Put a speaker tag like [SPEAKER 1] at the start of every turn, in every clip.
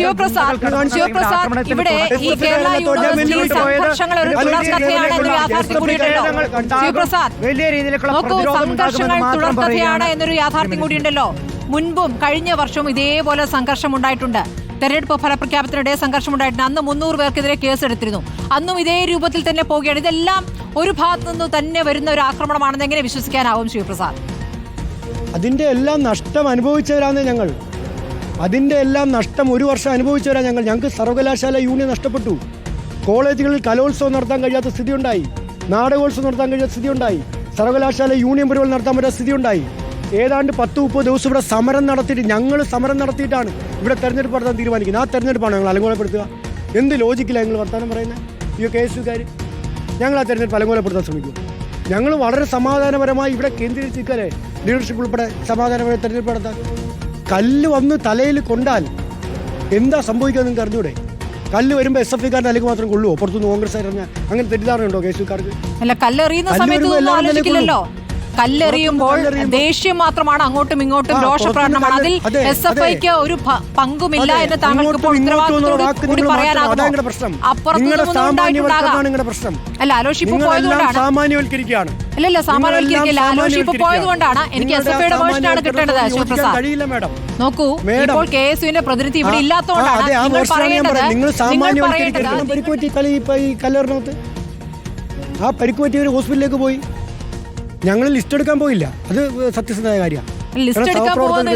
[SPEAKER 1] ശിവപ്രസാദ് ശിവപ്രസാദ് ഇവിടെ ഈ. കേരള യൂണിവേഴ്സിറ്റി സംഘർഷങ്ങൾ ഒരു തുടർക്കഥയാണ് എന്നൊരു യാഥാർത്ഥ്യം കൂടിയുണ്ടല്ലോ ശിവപ്രസാദ്
[SPEAKER 2] വലിയ രീതിയിലുള്ള
[SPEAKER 1] നോക്കൂ
[SPEAKER 2] പ്രതിരോധം
[SPEAKER 1] സംഘർഷങ്ങൾ തുടർക്കഥയാണ് എന്നൊരു യാഥാർത്ഥ്യം കൂടിയുണ്ടല്ലോ. മുൻപും കഴിഞ്ഞ വർഷവും ഇതേപോലെ സംഘർഷം ഉണ്ടായിട്ടുണ്ട് തെരഞ്ഞെടുപ്പ് ഫലപ്രഖ്യാപനത്തിനിടെ സംഘർഷം ഉണ്ടായിട്ടുണ്ട് അന്ന് മുന്നൂറ് പേർക്കെതിരെ കേസെടുത്തിരുന്നു. അന്നും ഇതേ രൂപത്തിൽ തന്നെ പോവുകയാണ്. ഇതെല്ലാം ഒരു ഭാഗത്തു നിന്ന് തന്നെ വരുന്ന ഒരു ആക്രമണമാണെന്ന് എങ്ങനെ വിശ്വസിക്കാനാവും ശിവപ്രസാദ്?
[SPEAKER 3] അതിന്റെ എല്ലാം നഷ്ടം അനുഭവിച്ചവരാണ് ഞങ്ങൾ. അതിന്റെ എല്ലാം നഷ്ടം ഒരു വർഷം അനുഭവിച്ചവരാ ഞങ്ങൾ. ഞങ്ങൾക്ക് സർവകലാശാല യൂണിയൻ നഷ്ടപ്പെട്ടു. കോളേജുകളിൽ കലോത്സവം നടത്താൻ കഴിയാത്ത സ്ഥിതി ഉണ്ടായി നാടകോത്സവം നടത്താൻ കഴിയാത്ത സ്ഥിതി ഉണ്ടായി സർവകലാശാല യൂണിയൻ പരിപാടി നടത്താൻ പറ്റാത്ത സ്ഥിതി ഉണ്ടായി ഏതാണ്ട് പത്ത് മുപ്പത് ദിവസം ഇവിടെ സമരം നടത്തിയിട്ട് ഞങ്ങൾ സമരം നടത്തിയിട്ടാണ് ഇവിടെ തെരഞ്ഞെടുപ്പ് നടത്താൻ തീരുമാനിക്കുന്നത്. ആ തെരഞ്ഞെടുപ്പാണ് ഞങ്ങൾ അലങ്കോലപ്പെടുത്തുക. എന്ത് ലോജിക്കില്ല ഞങ്ങൾ വർത്തമാനം പറയുന്നത്? ഈ കെ എസ് യുക്കാർ ഞങ്ങൾ ആ തെരഞ്ഞെടുപ്പ് അലങ്കോലപ്പെടുത്താൻ ശ്രമിക്കും. ഞങ്ങൾ വളരെ സമാധാനപരമായി ഇവിടെ കേന്ദ്രീകരിച്ചിരിക്കാല്ലേ ലീഡർഷിപ്പ് ഉൾപ്പെടെ സമാധാനപരമായി തെരഞ്ഞെടുപ്പ് നടത്താൻ. കല്ല് വന്ന് തലയിൽ കൊണ്ടാൽ എന്താ സംഭവിക്കുക നിങ്ങൾക്ക് അറിഞ്ഞൂടെ? കല്ല് വരുമ്പോൾ എസ് എഫ് ഐക്കാരുടെ അല്ലെങ്കിൽ മാത്രം കൊള്ളുവോ? പുറത്തുനിന്ന് കോൺഗ്രസ് ആയിരുന്ന അങ്ങനെ തെറ്റിദ്ധാരണയുണ്ടോ കെ എസ് യുക്കാർക്ക്
[SPEAKER 1] അല്ല കല്ലെറിയുന്ന
[SPEAKER 3] കല്ല്
[SPEAKER 1] സമയത്ത് കല്ലെറിയുമ്പോൾ ദേഷ്യം മാത്രമാണ് അങ്ങോട്ടും ഇങ്ങോട്ടും രോഷപ്രകടനമാണ് അതിൽ എസ് എഫ് ഐക്ക് ഒരു പങ്കുമില്ല എന്ന് താങ്കൾക്ക് ഇപ്പോൾ ഉത്തരവാദിത്തത്തോടു കൂടി അല്ല അലോഷി ഇപ്പൊ പോയതുകൊണ്ടാണ്.
[SPEAKER 3] സാമാന്യവൽക്കരിക്കുകയാണ്.
[SPEAKER 1] ഇല്ലല്ല സാമാന്യവൽക്കരിക്കില്ല അലോഷി ഇപ്പൊ പോയതുകൊണ്ടാണ് എനിക്ക് എസ് എഫ് ഐയുടെ വേർഷനാണ് കിട്ടേണ്ടത്
[SPEAKER 3] അശോക് പ്രസാദ്.
[SPEAKER 1] ശിവപ്രസാദ് നോക്കൂ ഇപ്പോൾ കെ എസ് യുവിന്റെ പ്രതിനിധി ഇവിടെ ഇല്ലാത്തതുകൊണ്ടാണ് നിങ്ങൾ പറയേണ്ടത്.
[SPEAKER 3] നിങ്ങൾ
[SPEAKER 1] പറയേണ്ടത്
[SPEAKER 3] ഈ ആ ഹോസ്പിറ്റലിലേക്ക് പോയി. ഞങ്ങൾ ലിസ്റ്റ് എടുക്കാൻ പോയില്ല. അത് സത്യസന്ധമായ കാര്യമാണ്.
[SPEAKER 1] ലിസ്റ്റ് എടുക്കാൻ പോകുന്ന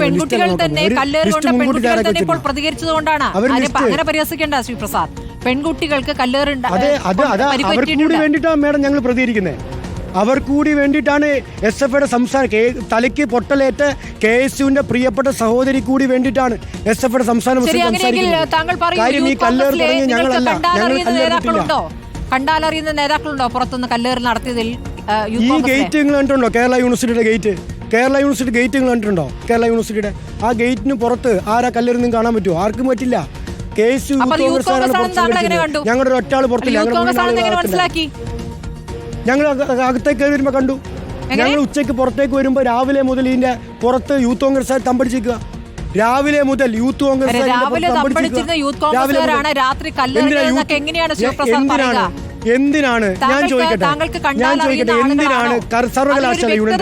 [SPEAKER 1] പെൺകുട്ടികൾ തന്നെ പെൺകുട്ടികൾ തന്നെ ഇപ്പോൾ പ്രതികരിച്ചതുകൊണ്ടാണ്. അങ്ങനെ പരിഹസിക്കേണ്ട ശ്രീപ്രസാദ് പെൺകുട്ടികൾക്ക് കല്ലേറുണ്ട്
[SPEAKER 3] വേണ്ടിയിട്ടാണ് മേഡം ഞങ്ങൾ പ്രതികരിക്കുന്നത് അവർ കൂടി വേണ്ടിയിട്ടാണ് എസ് എഫ് ഐയുടെ സംസ്ഥാന കെ- തലയ്ക്ക് പൊട്ടലേറ്റ് കെ എസ് യുവിന്റെ പ്രിയപ്പെട്ട സഹോദരി കൂടി വേണ്ടിയിട്ടാണ് എസ് എഫ് ഐയുടെ സംസ്ഥാന
[SPEAKER 1] ശരി
[SPEAKER 3] കാര്യം ഈ കല്ലേറ്
[SPEAKER 1] കോൺഗ്രസിലെ
[SPEAKER 3] ഞങ്ങളല്ല. ഞങ്ങൾ
[SPEAKER 1] കണ്ടാലറിയുന്ന നേതാക്കളുണ്ടോ? കണ്ടാലറിയുന്ന നേതാക്കളുണ്ടോ പുറത്തുനിന്ന് കല്ലേറ് നടത്തിയതിൽ?
[SPEAKER 3] ഈ ഗേറ്റ് നിങ്ങൾ കണ്ടിട്ടുണ്ടോ? കേരള യൂണിവേഴ്സിറ്റിയുടെ ഗേറ്റ് കേരള യൂണിവേഴ്സിറ്റി ഗേറ്റ് നിങ്ങൾ കണ്ടിട്ടുണ്ടോ? കേരള യൂണിവേഴ്സിറ്റിയുടെ ആ ഗേറ്റിന് പുറത്ത് ആരാ കല്ലെറിഞ്ഞും കാണാൻ പറ്റുമോ? ആർക്കും പറ്റില്ല.
[SPEAKER 1] കേസ്?
[SPEAKER 3] ഞങ്ങളുടെ ഒറ്റ ഒറ്റാൾ പുറത്തില്ല. ഞങ്ങൾ അക- അകത്തേക്ക് കയറി വരുമ്പോൾ കണ്ടു. ഞങ്ങൾ ഉച്ചയ്ക്ക് പുറത്തേക്ക് വരുമ്പോൾ രാവിലെ മുതൽ ഇതിന്റെ പുറത്ത് യൂത്ത് കോൺഗ്രസ് തമ്പടിച്ചിരിക്കുക? രാവിലെ മുതൽ യൂത്ത് കോൺഗ്രസ്
[SPEAKER 1] രാവിലെ തമ്പടിച്ചിരുന്ന യൂത്ത്. കോൺഗ്രസ്സുകാരാണ് രാത്രി കല്ലെറിഞ്ഞതെന്നൊക്കെ എങ്ങനെയാണ്
[SPEAKER 3] എ-
[SPEAKER 1] ശിവപ്രസാദ്
[SPEAKER 3] എന്തിനാണ്?
[SPEAKER 1] പറയുക?
[SPEAKER 3] എന്തിനാണ്? ഞാൻ ചോദിക്കട്ടെ. ഞാൻ ചോദിക്കട്ടെ എന്തിനാണ് സർവകലാശാല യൂണിയൻ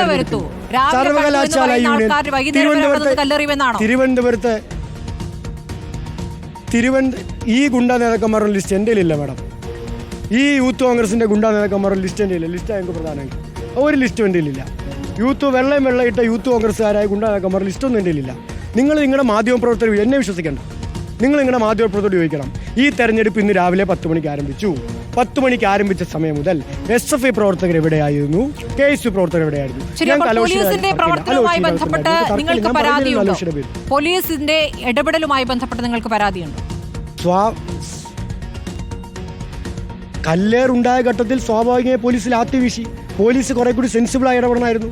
[SPEAKER 3] സർവകലാശാല യൂണിയൻ തിരുവനന്തപുരത്ത് തിരുവനന്തപുരത്ത് തിരുവനന്ത ഈ ഗുണ്ടാ നേതാക്കന്മാരുടെ ലിസ്റ്റ് എന്റെ ഇല്ല മാഡം. ഈ യൂത്ത് കോൺഗ്രസിന്റെ ഗുണ്ടാ നേതാക്കന്മാരുടെ ലിസ്റ്റ് എന്റെ ഇല്ല ലിസ്റ്റ് ഞങ്ങൾക്ക് പ്രധാനമായി ഒരു ലിസ്റ്റും എന്റെ ഇല്ല യൂത്ത് വെള്ളം വെള്ളം ഇട്ട യൂത്ത് കോൺഗ്രസ്സുകാരായ ഗുണ്ടാ നേതാക്കന്മാരുടെ ലിസ്റ്റൊന്നും എന്റെ ഇല്ല നിങ്ങൾ നിങ്ങളുടെ മാധ്യമ പ്രവർത്തകർ എന്നെ വിശ്വസിക്കേണ്ട. നിങ്ങൾ നിങ്ങളുടെ മാധ്യമപ്രവർത്തകരോട് ചോദിക്കണം. ഈ തെരഞ്ഞെടുപ്പ് ഇന്ന് രാവിലെ പത്ത് മണിക്ക് ആരംഭിച്ചു. പത്ത് മണിക്ക് ആരംഭിച്ച സമയം മുതൽ എസ് എഫ് ഐ പ്രവർത്തകർ എവിടെയായിരുന്നു? കെ എസ് യു പ്രവർത്തകർ എവിടെയായിരുന്നു?
[SPEAKER 1] പോലീസിന്റെ ഇടപെടലുമായി ബന്ധപ്പെട്ട് നിങ്ങൾക്ക് പരാതിയുണ്ട്?
[SPEAKER 3] കല്ലേറുണ്ടായ ഘട്ടത്തിൽ സ്വാഭാവികമായി പോലീസിൽ ആത്തിവീശി പോലീസ് കുറെ കൂടി സെൻസിബിളായി ഇടപെടണമായിരുന്നു.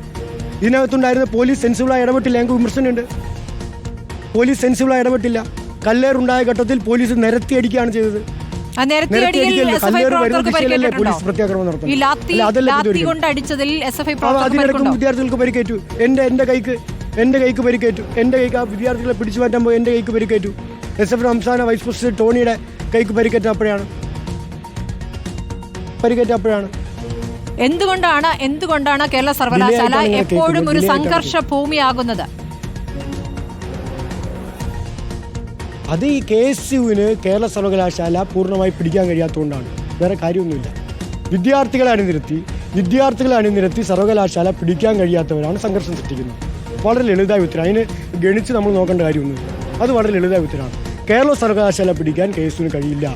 [SPEAKER 3] ഇതിനകത്തുണ്ടായിരുന്ന പോലീസ് സെൻസിബിളായി ഇടപെട്ടില്ല. ഞങ്ങൾക്ക് വിമർശനമുണ്ട്. Police sensible സെൻസിബിളായി ഇടപെട്ടില്ല. കല്ലേറുണ്ടായ ഘട്ടത്തിൽ പോലീസ് നിരത്തി അടിക്കുകയാണ് ചെയ്തത് അതിനിടയ്ക്കും വിദ്യാർത്ഥികൾക്ക് പരിക്കേറ്റു. എന്റെ എന്റെ കൈക്ക് എന്റെ കൈക്ക് പരിക്കേറ്റു. എന്റെ കൈക്ക് ആ വിദ്യാർത്ഥികളെ പിടിച്ചു മാറ്റാൻ പോയി എന്റെ കൈക്ക് പരിക്കേറ്റു. എസ് എഫ് സംസ്ഥാന വൈസ് പ്രസിഡന്റ് ടോണിയുടെ കൈക്ക് പരിക്കേറ്റപ്പോഴാണ്. പരിക്കേറ്റപ്പോഴാണ്.
[SPEAKER 1] എന്തുകൊണ്ടാണ് എന്തുകൊണ്ടാണ് കേരള സർവകലാശാല എപ്പോഴും ഒരു സംഘർഷ ഭൂമിയാകുന്നത്?
[SPEAKER 3] അത് ഈ കെ എസ് യുവിന് കേരള സർവകലാശാല പൂർണമായി പിടിക്കാൻ കഴിയാത്തതുകൊണ്ടാണ്. വേറെ കാര്യമൊന്നുമില്ല. വിദ്യാർത്ഥികളെ അണിനിരത്തി വിദ്യാർത്ഥികളെ അണിനിരത്തി സർവകലാശാല പിടിക്കാൻ കഴിയാത്തവരാണ് സംഘർഷം സൃഷ്ടിക്കുന്നത്. വളരെ ലളിതമായ ഉത്തരം. അതിന് ഗണിച്ച് നമ്മൾ നോക്കേണ്ട കാര്യമൊന്നുമില്ല. അത് വളരെ ലളിതമായ ഉത്തരമാണ്. കേരള സർവകലാശാല പിടിക്കാൻ കെ എസ് യുവിന് കഴിയില്ല.